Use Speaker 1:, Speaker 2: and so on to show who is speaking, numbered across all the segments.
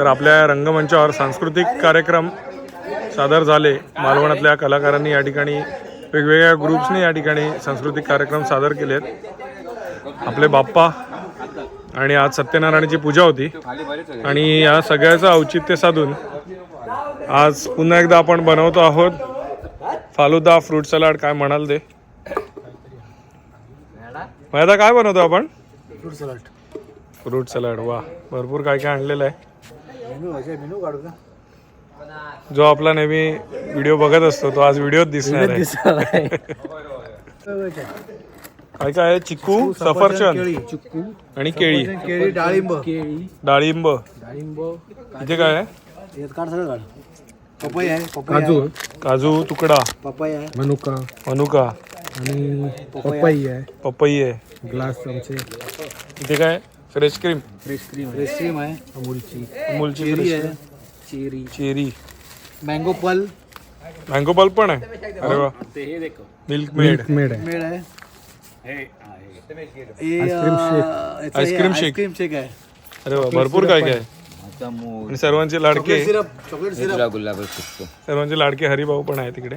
Speaker 1: तर आपल्या रंगमंचावर सांस्कृतिक कार्यक्रम सादर झाले. मालवणातल्या कलाकारांनी या ठिकाणी वेगवेगळ्या ग्रुप्सनी या ठिकाणी सांस्कृतिक कार्यक्रम सादर केलेत. आपले बाप्पा आणि आज सत्यनारायणाची पूजा होती. आणि या सगळ्याचं औचित्य साधून आज पुन्हा एकदा आपण बनवतो आहोत. फालुदा फ्रूट सलाड काय म्हणाल ते? माहिती काय बनवतो आपण?
Speaker 2: फ्रूट सलाड
Speaker 1: फ्रूट सलाड वा भरपूर काय काय आणलेलं आहे.
Speaker 2: मेनू मेनू काढू का?
Speaker 1: जो आपला नेहमी व्हिडिओ बघत असतो तो आज व्हिडिओत दिसणार आहे. काय काय आहे? चिकू सफरचंद
Speaker 2: चिक्कू.
Speaker 1: आणि केळी.
Speaker 2: केळी डाळिंब. केळी.
Speaker 1: डाळिंब.
Speaker 2: डाळिंब
Speaker 1: इथे काय आहे?
Speaker 2: यात काढ सगळं काढ. पपई आहे पपई काजू.
Speaker 1: काजू तुकडा.
Speaker 2: पपई आहे.
Speaker 3: मनुका.
Speaker 1: मनुका.
Speaker 3: आणि पपई आहे.
Speaker 1: पपई आहे.
Speaker 3: ग्लास चमचे
Speaker 1: इथे काय fresh cream.
Speaker 3: Fresh cream
Speaker 2: fresh cream आहे.
Speaker 3: अमूलची.
Speaker 1: अमूलची
Speaker 2: चेरी
Speaker 1: fresh
Speaker 2: आहे.
Speaker 3: Cherry.
Speaker 1: Cherry.
Speaker 2: Mango pulp.
Speaker 1: Mango pulp पण आहे. अरे वा. Milk made.
Speaker 3: मेड आहे.
Speaker 2: मेड आहे.
Speaker 3: Ice cream shake.
Speaker 1: Ice cream shake.
Speaker 2: आहे.
Speaker 1: अरे वा भरपूर काय काय. आहे. आणि सर्वांचे लाडके.
Speaker 2: सिरप चॉकलेट सिरप
Speaker 1: सर्वांचे लाडके हरिभाऊ पण आहे तिकडे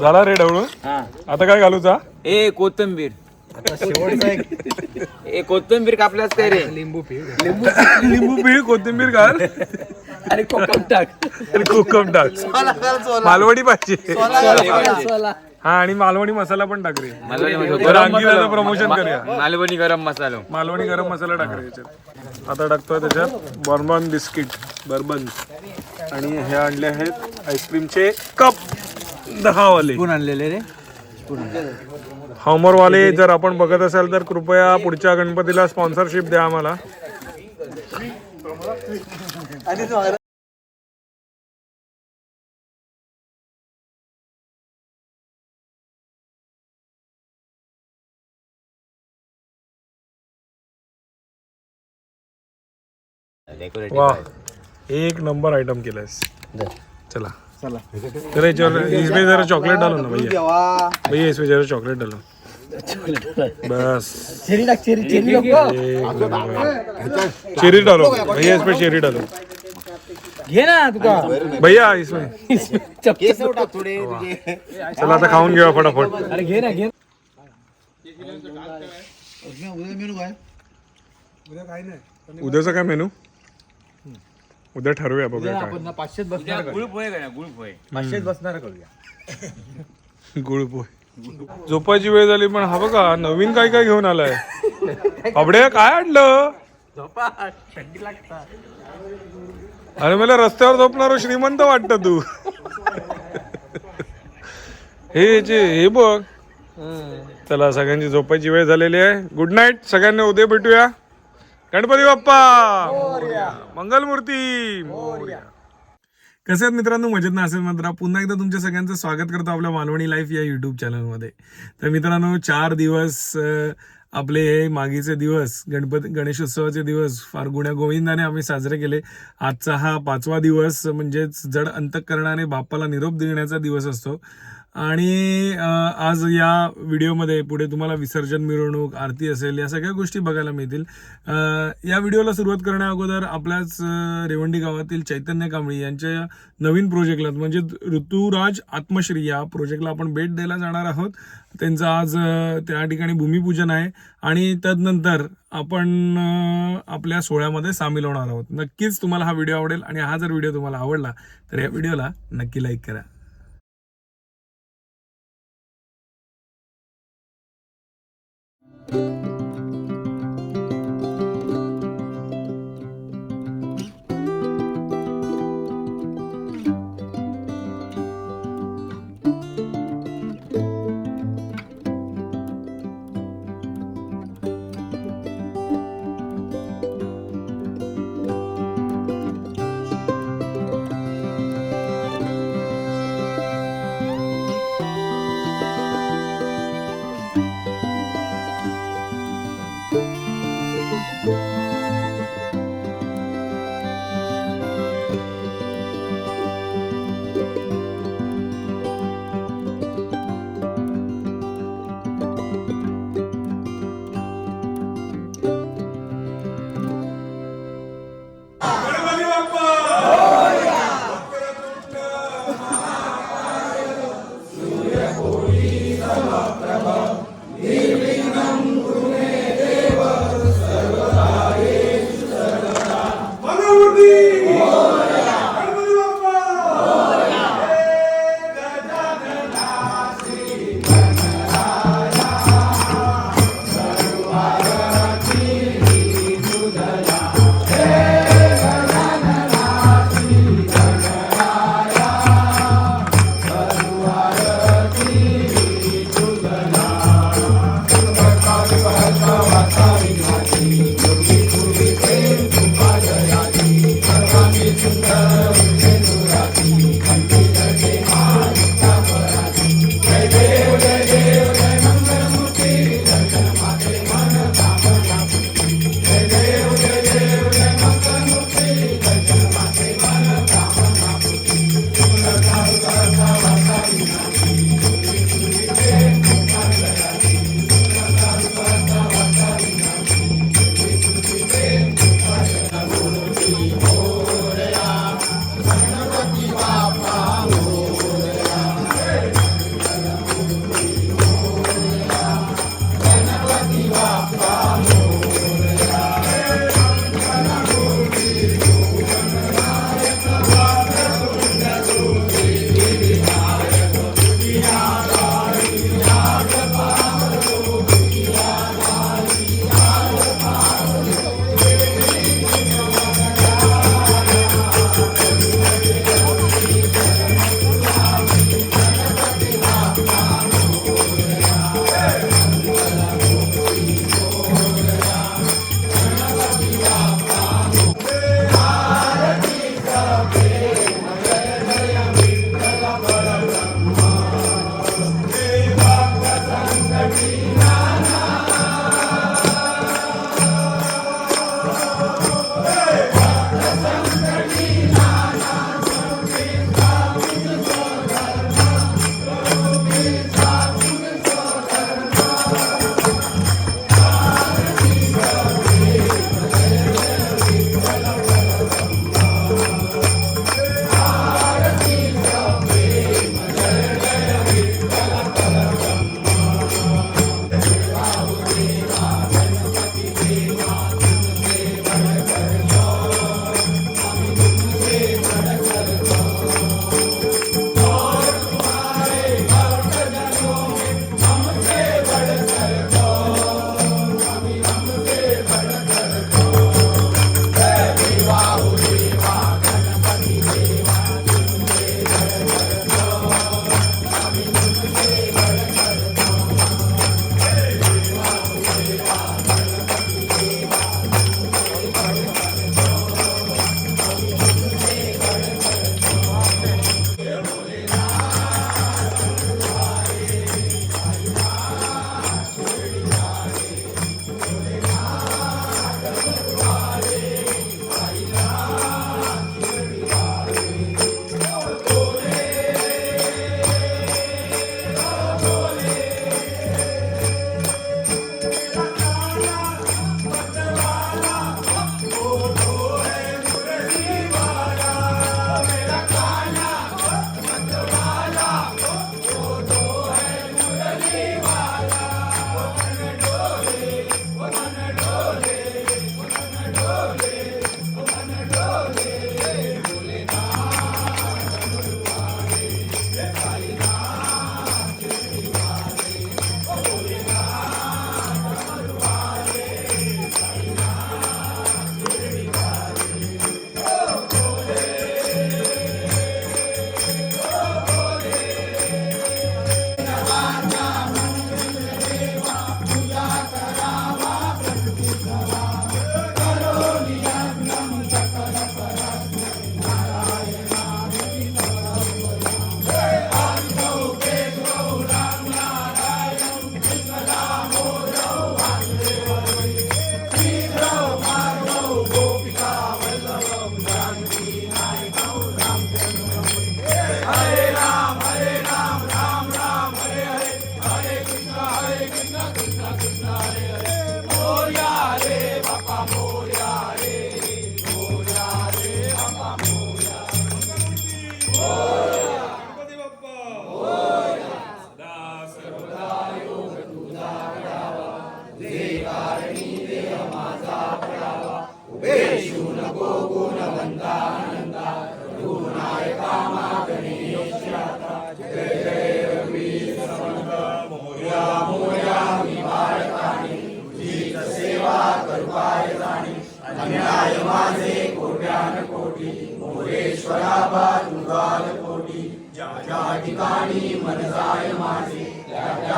Speaker 1: झाला रे ढवळून? आता काय घालूचा
Speaker 4: ए कोथंबीर.
Speaker 2: शेवटचा एक.
Speaker 4: ए कोथंबीर कापल्यास काय रे?
Speaker 3: लिंबू पिळ
Speaker 1: लिंबू पिळ कोथिंबीर घाल.
Speaker 4: अरे कोकम टाक.
Speaker 1: आणि कोकम टाक.
Speaker 2: सोला घाल, सोला.
Speaker 1: मालवणी पाहिजे.
Speaker 2: सोला, सोला.
Speaker 1: हा आणि मालवणी मसाला पण टाक रे.
Speaker 4: मालवणी
Speaker 1: अंगिराचं प्रमोशन करूया.
Speaker 4: मालवणी गरम मसालो.
Speaker 1: मालवणी गरम मसाला टाक रे याच्यात. आता टाकतोय त्याच्यात बर्बन बिस्किट बर्बन आणि हे आणले आहेत आईस्क्रीमचे कप. दहावाले.
Speaker 2: कोण आणलेले रे.
Speaker 1: हॉमरवाले जर आपण बघत असाल तर कृपया पुढच्या गणपतीला स्पॉन्सरशिप द्या आम्हाला.
Speaker 2: आणि तो हर-
Speaker 1: वा एक नंबर आइटम केलायस. चला. चला. याच्यावर इसमें जरा चॉकलेट डालो ना भैया.
Speaker 2: देवा.
Speaker 1: भैया इसमें जरा चॉकलेट डालो. बस.
Speaker 2: चेरी टाक चेरी चेरी
Speaker 1: चेरी डालो. भैया इसमें चेरी डालो.
Speaker 2: घे ना तुका.
Speaker 1: भैया इसमें.
Speaker 2: केस टाक थोडे तुझे
Speaker 1: चला आता खाऊन घेऊया फटाफट.
Speaker 2: अरे घे ना घे उद्या मेनू काय
Speaker 1: उद्याचा काय मेनू? उद्या ठरवूया बघूया काय.
Speaker 2: आपण पाचशेच बसणार
Speaker 4: गुळपोहे का गुळपोहे
Speaker 2: पाचशेच बसणार करूया.
Speaker 1: गुळ पोहे झोपायची वेळ झाली पण हा बघा नवीन काय काय घेऊन आलाय? अबडे काय आणलं? अरे मला रस्त्यावर झोपणार श्रीमंत वाटत तू. हे जे हे बघ. चला सगळ्यांची झोपायची वेळ झालेली आहे. गुड नाईट सगळ्यांना उद्या भेटूया. गणपती बाप्पा! मंगलमूर्ती! मोरया. कसे आहेत मित्रांनो? मजेत ना? असेल मात्र. पुन्हा एकदा तुमच्या सगळ्यांचं स्वागत करतो आपल्या मालवणी लाईफ या युट्यूब चॅनलमध्ये तर मित्रांनो चार दिवस आपले हे मागीचे दिवस गणपती गणेशोत्सवाचे दिवस फार गुण्या गोविंदाने आम्ही साजरे केले. आजचा हा पाचवा दिवस म्हणजेच जड अंतकरणाने बाप्पाला निरोप देण्याचा दिवस असतो. आणि आज या व्हिडिओमध्ये पुढे तुम्हाला विसर्जन मिरवणूक आरती असेल या सगळ्या गोष्टी बघायला मिळतील. या व्हिडिओला सुरुवात करण्या अगोदर आपल्याच रेवंडी गावातील चैतन्य कांबळी यांच्या नवीन प्रोजेक्टला म्हणजे ऋतुराज आत्मश्री या प्रोजेक्टला आपण भेट द्यायला जाणार आहोत. त्यांचं आज त्या ठिकाणी भूमिपूजन आहे आणि तदनंतर आपण आपल्या सोहळ्यामध्ये सामील होणार आहोत. नक्कीच तुम्हाला हा व्हिडिओ आवडेल आणि हा जर व्हिडिओ तुम्हाला आवडला तर या व्हिडिओला नक्की लाईक करा. Música Thank you.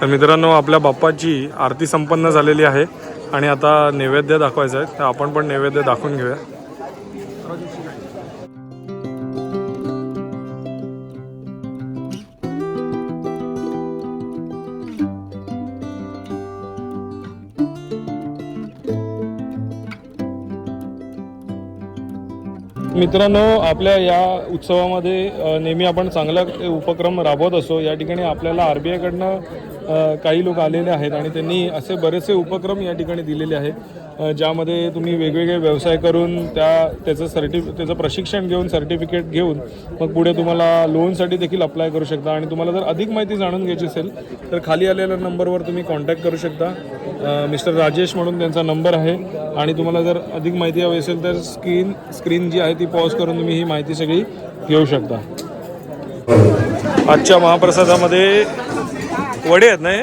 Speaker 1: तर मित्रांनो आपल्या बाप्पाची आरती संपन्न झालेली आहे. आणि आता नैवेद्य दाखवायचं आहे. तर आपण पण नैवेद्य दाखवून घेऊया. मित्रांनो आपल्या या उत्सवामध्ये नेहमी आपण चांगला उपक्रम राबवत असतो या ठिकाणी आपल्याला आर बी आयकडनं काही लोक आलेले आहेत आणि त्यांनी असे बरेचसे उपक्रम या ठिकाणी दिलेले आहेत. ज्यामध्ये तुम्ही वेगवेगळे व्यवसाय करून त्या त्याचं सर्टिफि त्याचं प्रशिक्षण घेऊन सर्टिफिकेट घेऊन मग पुढे तुम्हाला लोनसाठी देखील अप्लाय करू शकता. आणि तुम्हाला जर अधिक माहिती जाणून घ्यायची असेल तर खाली आलेल्या नंबरवर तुम्ही कॉन्टॅक्ट करू शकता. मिस्टर राजेश म्हणून त्यांचा नंबर आहे. आणि तुम्हाला जर अधिक माहिती हवी असेल तर स्क्रीन स्क्रीन जी आहे ती पॉज करून तुम्ही ही माहिती सगळी घेऊ शकता. आजच्या महाप्रसादामध्ये वडे आहेत ना हे?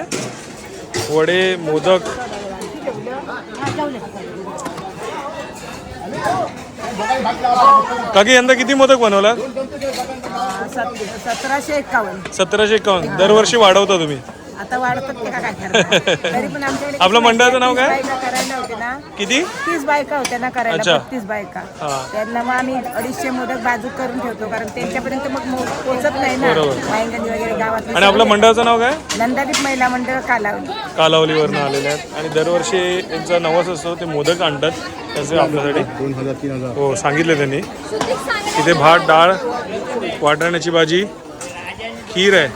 Speaker 1: वडे मोदक. काकी यंदा किती मोदक बनवला
Speaker 5: सत- सतराशे एक्कावन्न
Speaker 1: सतराशे एकावन्न. दरवर्षी वाढवता तुम्ही.
Speaker 5: आता वाढतात ते का काय करणार? तरी पण आमच्याकडे
Speaker 1: आपलं मंडळाचं नाव काय?
Speaker 5: तीस बायका करायला होते ना.
Speaker 1: किती?
Speaker 5: तीस बायका होत्या ना करायला
Speaker 1: अच्छा.
Speaker 5: बत्तीस बायका.
Speaker 1: हा.
Speaker 5: त्यांना मग आम्ही अडीचशे मोदक बाजू करून ठेवतो कारण त्यांच्यापर्यंत मग मो- पोहोचत नाही ना. वायंगणी वगैरे गावात
Speaker 1: आणि आपलं मंडळाचं नाव काय?
Speaker 5: नंदादीप महिला मंडळ कालावली.
Speaker 1: कालावलीवरनं आलेले आहेत. आणि दरवर्षी यांचा नवस असतो ते मोदक आणतात. त्याचे आपल्यासाठी.
Speaker 2: दोन हजार तीन हजार
Speaker 1: हो सांगितले त्यांनी. इथे भात डाळ वाटाण्याची भाजी खीर आहे.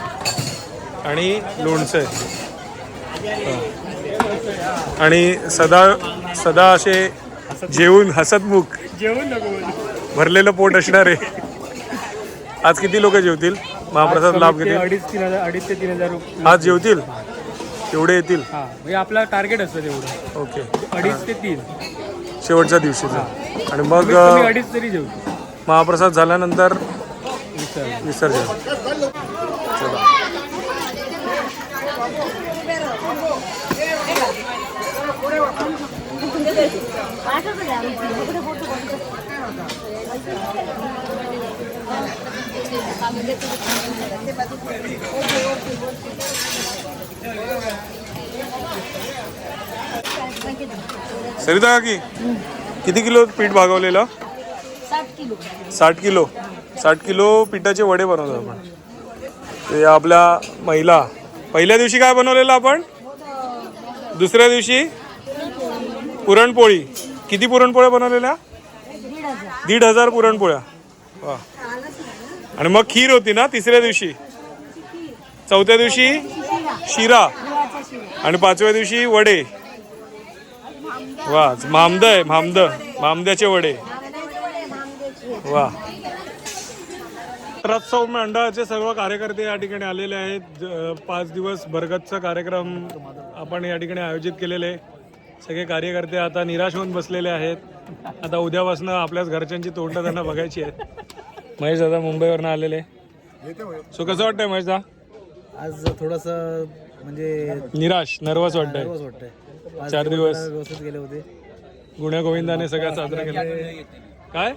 Speaker 1: आणि लोणचं. आहे. आणि सदा सदा असे जेवून हसतमुख भरलेलं पोट असणारे आज किती लोक जेवतील? महाप्रसाद लाभ घेतील?
Speaker 3: अडीच तीन हजार अडीच ते तीन हजार
Speaker 1: आज जेवतील? एवढे येतील?
Speaker 3: हा म्हणजे आपला टार्गेट असतं तेवढं
Speaker 1: ओके.
Speaker 3: अडीच ते तीन.
Speaker 1: शेवटच्या दिवशीचा. आणि मग
Speaker 3: अडीच तरी जेवू
Speaker 1: महाप्रसाद झाल्यानंतर विसर्जन सरिता काकी किती किलो पीठ भागवलेलं? साठ किलो. साठ किलो पिठाचे वडे बनवतो आपण. ते आपल्या महिला पहिल्या दिवशी काय बनवलेलं आपण? दुसऱ्या दिवशी? पुरणपोळी. किती पुरणपोळ्या बनवलेल्या? दीड हजार पुरणपोळ्या. वा. आणि मग खीर होती ना तिसऱ्या दिवशी? चौथ्या दिवशी शिरा. आणि पाचव्या दिवशी वडे. वा मामद आहे मामद मामद्याचे वडे. वा. रथोत्सव मंडळाचे सर्व कार्यकर्ते या ठिकाणी आलेले आहेत. ज- पाच दिवस भरगतचा कार्यक्रम आपण या ठिकाणी आयोजित केलेले आहे. सगळे कार्यकर्ते आता निराश होऊन बसलेले आहेत. आता उद्यापासून आपल्याच घरच्यांची तोंड त्यांना बघायची आहेत. महेश दादा मुंबईवरनं आलेले. सो कसं वाटतंय महेश दा?
Speaker 2: आज थोडस म्हणजे
Speaker 1: निराश नर्वस वाटतंय.
Speaker 2: nervous वाटतंय. आज
Speaker 1: चार दिवस
Speaker 2: व्यवस्थित गेले होते.
Speaker 1: गुण्या गोविंदाने सगळ्या साजरा केला. काय?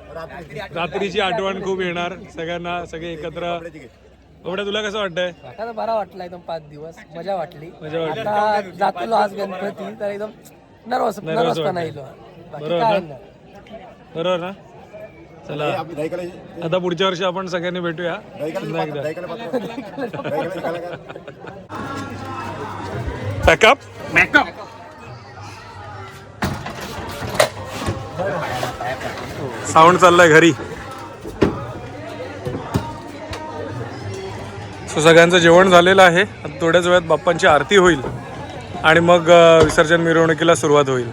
Speaker 1: रात्रीची आठवण खूप येणार. सगळ्यांना सगळे एकत्र. एवढ्या तुला कसं वाटतंय?
Speaker 6: आता बरा वाटला एकदम पाच दिवस. मजा वाटली.
Speaker 1: मजा वाटली.
Speaker 6: आता जातलो आज गणपती तर एकदम नर्वस बाकी काय नाही.
Speaker 1: बरोबर ना? चला. आता पुढच्या वर्षी आपण सगळ्यांनी भेटूया. पुन्हा एकदा. पॅकअप साऊंड चाललाय घरी. सो सगळ्यांचं जेवण झालेलं आहे. आता थोड्याच वेळात बाप्पांची आरती होईल. आणि मग विसर्जन मिरवणुकीला सुरुवात होईल.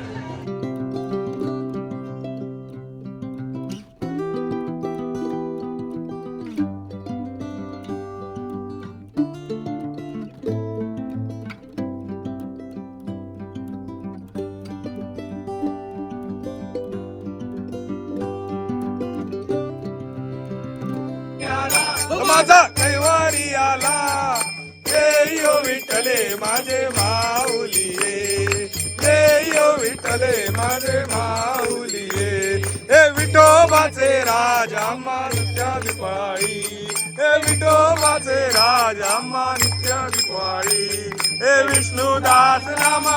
Speaker 1: विठोबाचे राजा नित्या दिपाळी. हे विठोबाचे राजा नित्या दिपाळी. हे विष्णुदास रामा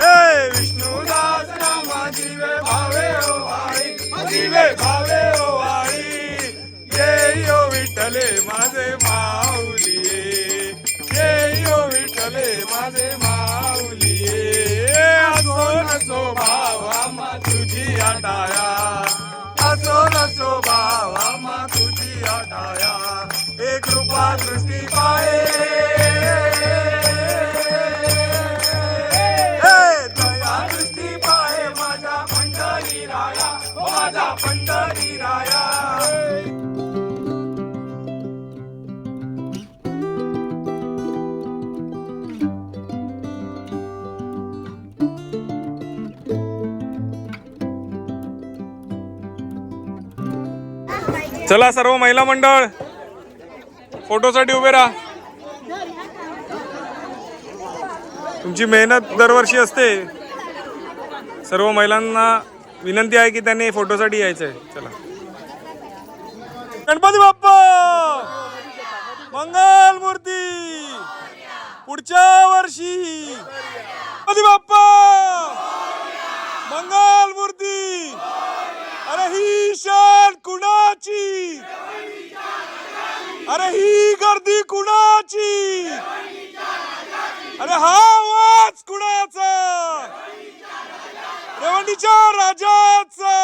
Speaker 1: हे विष्णुदास रामा जीवे भावे ओ भाई. जीवे भावे आटाया. असो नसो भावा मा तुझी आटाया. एक कृपा दृष्टी पाये हे दया दृष्टी पाहे माझ्या पंढरी राया. माझा पंढरी चला सर्व महिला मंडळ फोटोसाठी उभे राहा. तुमची मेहनत दरवर्षी असते. सर्व महिलांना विनंती आहे की त्यांनी फोटोसाठी यायचं आहे चला. गणपती बाप्पा! मंगल मूर्ती! पुढच्या वर्षी! गणपती बाप्पा! मंगल मूर्ती! अरे ही शान कुणाची? अरे ही गर्दी कुणाची? अरे हा आवाज कुणाचा? रेवंडीच्या राजाचा?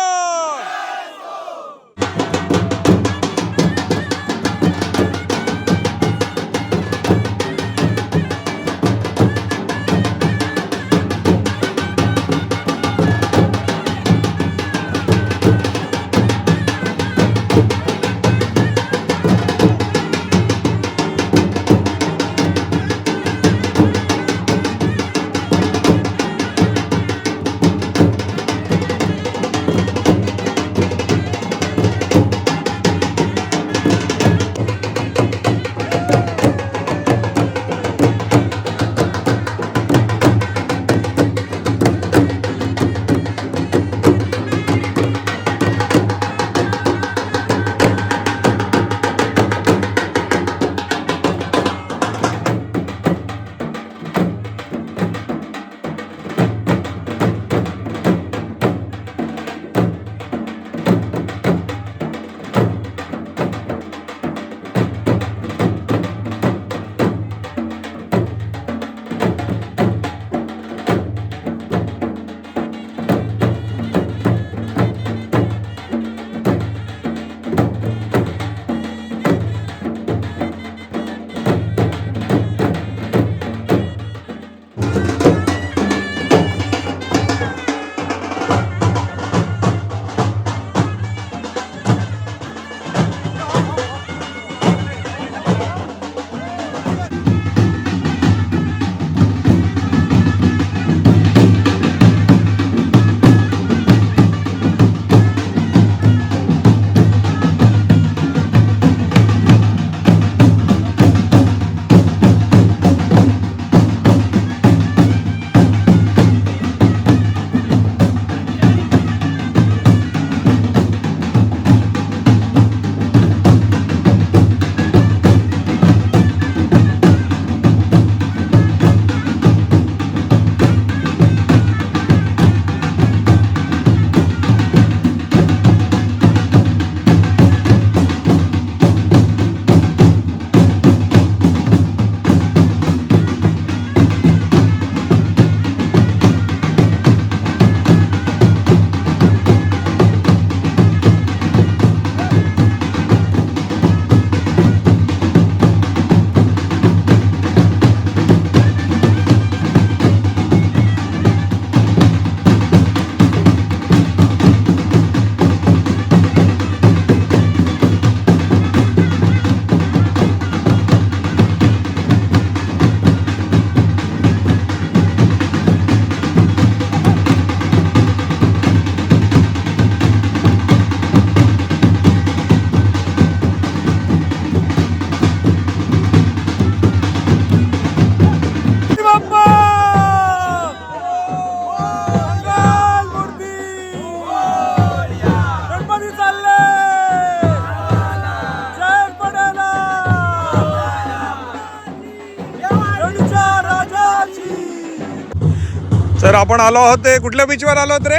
Speaker 1: सर आपण आलो आहोत ते कुठल्या बीचवर आलो आहोत रे?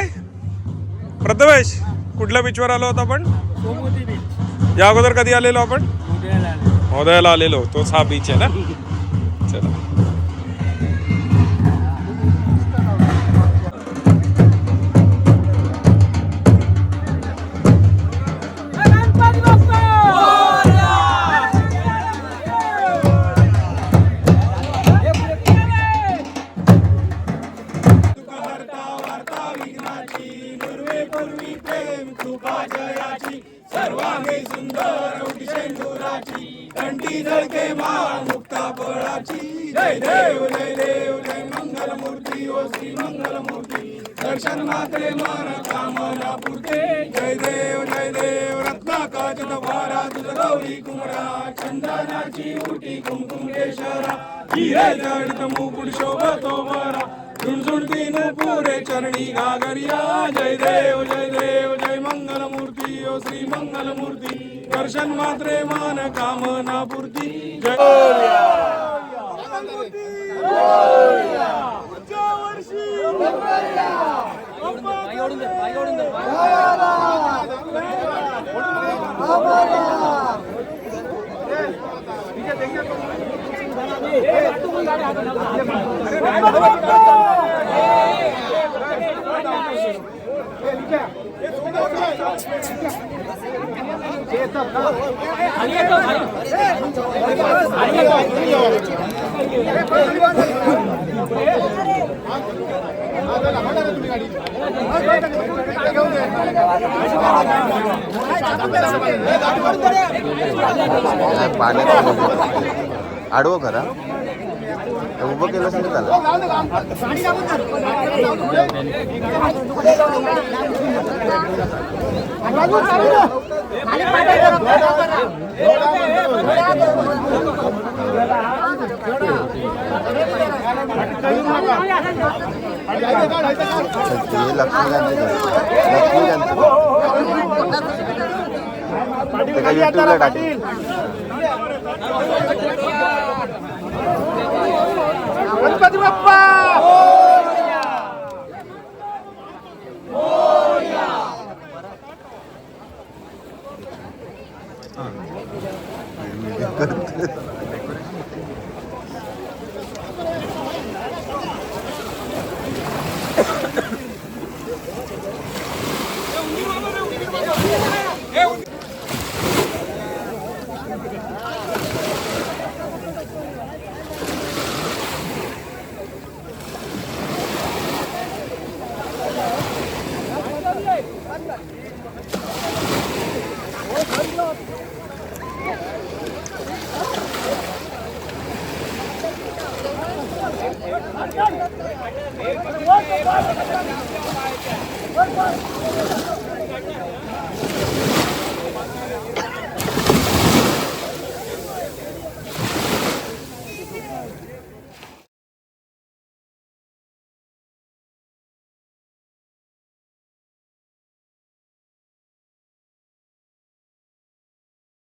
Speaker 1: प्रथमेश कुठल्या बीचवर आलो आहोत आपण? या अगोदर कधी आलेलो आपण?
Speaker 3: उदयाला
Speaker 1: आलेलो तोच हा बीच आहे ना? चला. 알겠다 알겠다 알겠다
Speaker 7: पाण्यात आडवं करा. उभं केलं असेल त्याला लक्ष्मीकांत लक्ष्मीकांत ते